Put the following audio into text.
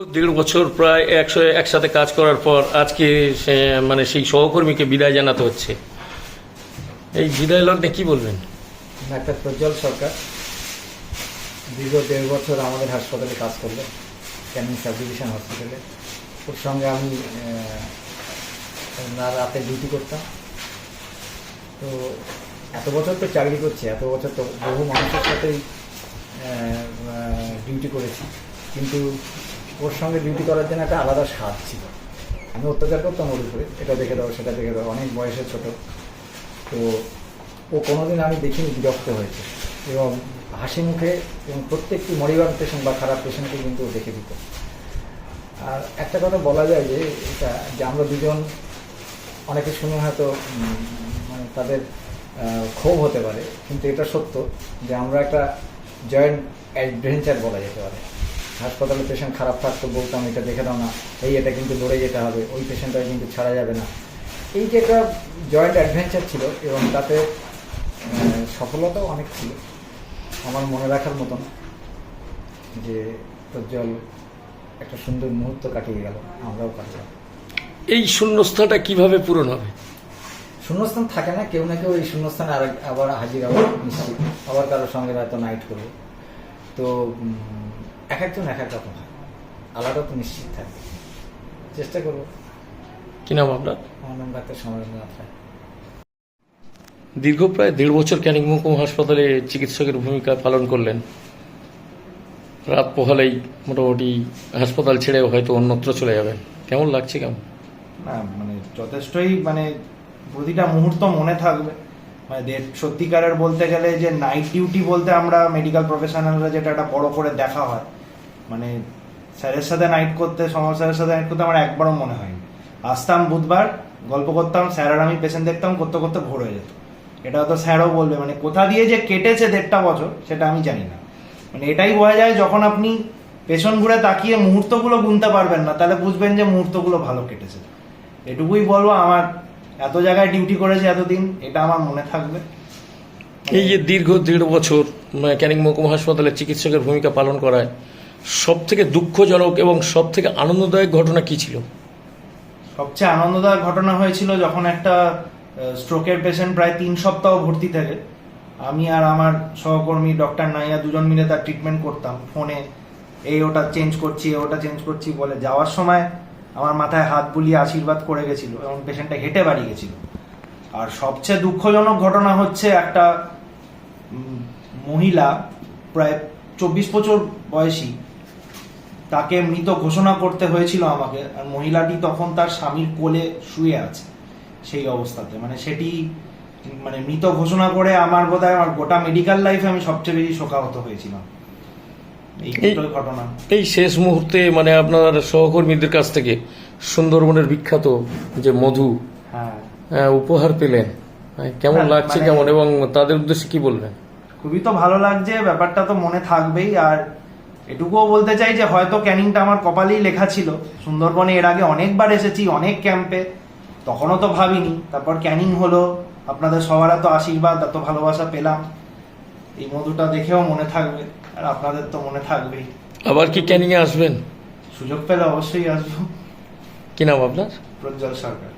দেড় বছর প্রায় একশো, একসাথে কাজ করার পর আজকে মানে সেই সহকর্মীকে বিদায় জানাতে হচ্ছে। এই বিদায় লগ্নে কি বলবেন? ডাক্তার প্রজ্জ্বল সরকার, দীর্ঘ দেড় বছর আমাদের হাসপাতালে কাজ করলেন ক্যানিং সাব ডিভিশন হসপিটালে। ওর সঙ্গে আমি না রাতে ডিউটি করতাম। তো এত বছর তো চাকরি করছি, এত বছর তো বহু মানুষের সাথেই ডিউটি করেছি। কিন্তু ওর সঙ্গে ডিউটি করার জন্য একটা আলাদা স্বাদ ছিল। আমি অত্যাচার করতাম ওর উপরে। এটা দেখে দাও, সেটা দেখে দাও। অনেক বয়সে ছোট। তো ও কোনোদিন আমি দেখিনি বিরক্ত হয়েছে। এবং হাসি মুখে এবং প্রত্যেকটি মরিবার পেশেন্ট বা খারাপ পেশেন্টকে কিন্তু দেখে দিত। আর একটা কথা বলা যায় যে, এটা যে আমরা দুজন অনেকে শুনে হয়তো মানে তাদের ক্ষোভ হতে পারে। কিন্তু এটা সত্য যে আমরা একটা জয়েন্ট অ্যাডভেঞ্চার বলা যেতে পারে। হাসপাতালে পেশেন্ট খারাপ থাকতো বলতাম এটা দেখে দাও না এই এটা কিন্তু লড়ে যেতে হবে ওই পেশেন্টটা কিন্তু ছাড়া যাবে না। এই যে একটা জয়েন্ট অ্যাডভেঞ্চার ছিল এবং তাতে সফলতাও অনেক ছিল আমার মনে রাখার মতন যে প্রজ্জ্বল একটা সুন্দর মুহূর্ত কাটিয়ে গেল আমরাও কাটলাম এই শূন্যস্থানটা কীভাবে পূরণ হবে? শূন্যস্থান থাকে না কেউ না কেউ এই শূন্যস্থানে আবার হাজির হব নিশ্চিত। আবার কারোর সঙ্গে হয়তো নাইট করব। তো এক একজন এক এক রকম হয় আলাদা তো নিশ্চিত থাকবে চেষ্টা করব। কি নাম আপনার? আমার নাম ডাক্তার সমরেন্দ্রনাথ রায়। দীর্ঘ প্রায় দেড় বছর ক্যানিং মহকুমা হাসপাতালে চিকিৎসকের ভূমিকা পালন করলেন। রাত পোহালেই মোটামুটি হাসপাতাল ছেড়ে হয়তো অন্যত্র চলে যাবেন। কেমন লাগছে কেমন? না মানে যথেষ্টই মানে প্রতিটা মুহূর্ত মনে থাকবে। মানে দে- সত্যিকারের বলতে গেলে যে নাইট ডিউটি বলতে আমরা মেডিকেল প্রফেশনালরা যেটা একটা বড় করে দেখা হয়। মানে স্যারের সাথে নাইট করতে সমর স্যারের সাথে নাইট করতে আমার একবারও মনে হয়নি। আসতাম বুধবার, গল্প করতাম, স্যার আর আমি পেশেন্ট দেখতাম, করতে করতে ভোর হয়ে যেত। এটা তো স্যারও বলবে মানে কোথা দিয়ে যে কেটেছে দেড়টা বছর, সেটা আমি জানি না। মানে এটাই বোঝা যায়, যখন আপনি পেছন ঘুরে তাকিয়ে মুহূর্তগুলো গুনতে পারবেন না, তাহলে বুঝবেন যে মুহূর্তগুলো ভালো কেটেছে। এটুকুই বলব, আমার এত জায়গায় ডিউটি করেছি এতদিন এটা আমার মনে থাকবে। এই যে দীর্ঘ দেড় বছর ক্যানিং মহকুমা হাসপাতালে চিকিৎসকের ভূমিকা পালন করায় সব থেকে দুঃখজনক এবং সব থেকে আনন্দদায়ক ঘটনা কি ছিল? সবচেয়ে আনন্দদায়ক ঘটনা হয়েছিল যখন একটা স্ট্রোকের পেশেন্ট প্রায় তিন সপ্তাহ ভর্তি থাকে। আমি আর আমার সহকর্মী ডক্টর নাইয়া দুজন মিলে তার ট্রিটমেন্ট করতাম। ফোনে এই ওটা চেঞ্জ করছি এই ওটা চেঞ্জ করছি বলে যাওয়ার সময় আমার মাথায় হাত বুলিয়ে আশীর্বাদ করে গেছিল এবং পেশেন্টটা হেঁটে বাড়ি গেছিল। আর সবচেয়ে দুঃখজনক ঘটনা হচ্ছে একটা মহিলা প্রায় চব্বিশ বছর বয়সী, তাকে মৃত ঘোষণা করতে হয়েছিল আমাকে, আর মহিলাটি তখন তার স্বামীর কোলে শুয়ে আছে সেই অবস্থাতে। মানে সেটি মানে মৃত ঘোষণা করে আমার বোধহয় আমার গোটা মেডিকেল লাইফে আমি সবচেয়ে বেশি শোকাহত হয়েছিলাম। এই শেষ মুহূর্তে মানে আপনার সহকর্মীদের কাছ থেকে সুন্দরবনের বিখ্যাত যে মধু হ্যাঁ। আহ, উপহার পেলেন। হ্যাঁ, কেমন হ্যাঁ, লাগছে মানে- কেমন এবং তাদের উদ্দেশ্যে কি বলবেন? খুবই তো ভালো লাগছে ব্যাপারটা তো মনে থাকবেই। আর এটুকুও বলতে চাই যে হয়তো ক্যানিংটা আমার কপালেই লেখা ছিল। সুন্দরবনে এর আগে অনেকবার এসেছি অনেক ক্যাম্পে। তখনও তো ভাবিনি। তারপর ক্যানিং হলো আপনাদের সবার এত আশীর্বাদ এত ভালোবাসা পেলাম। এই মধুটা দেখেও মনে থাকবে আর আপনাদের তো মনে থাকবেই। আবার কি ক্যানিংয়ে আসবেন? সুযোগ পেলে অবশ্যই আসব। কি নাম আপনার? প্রজ্জ্বল সরকার।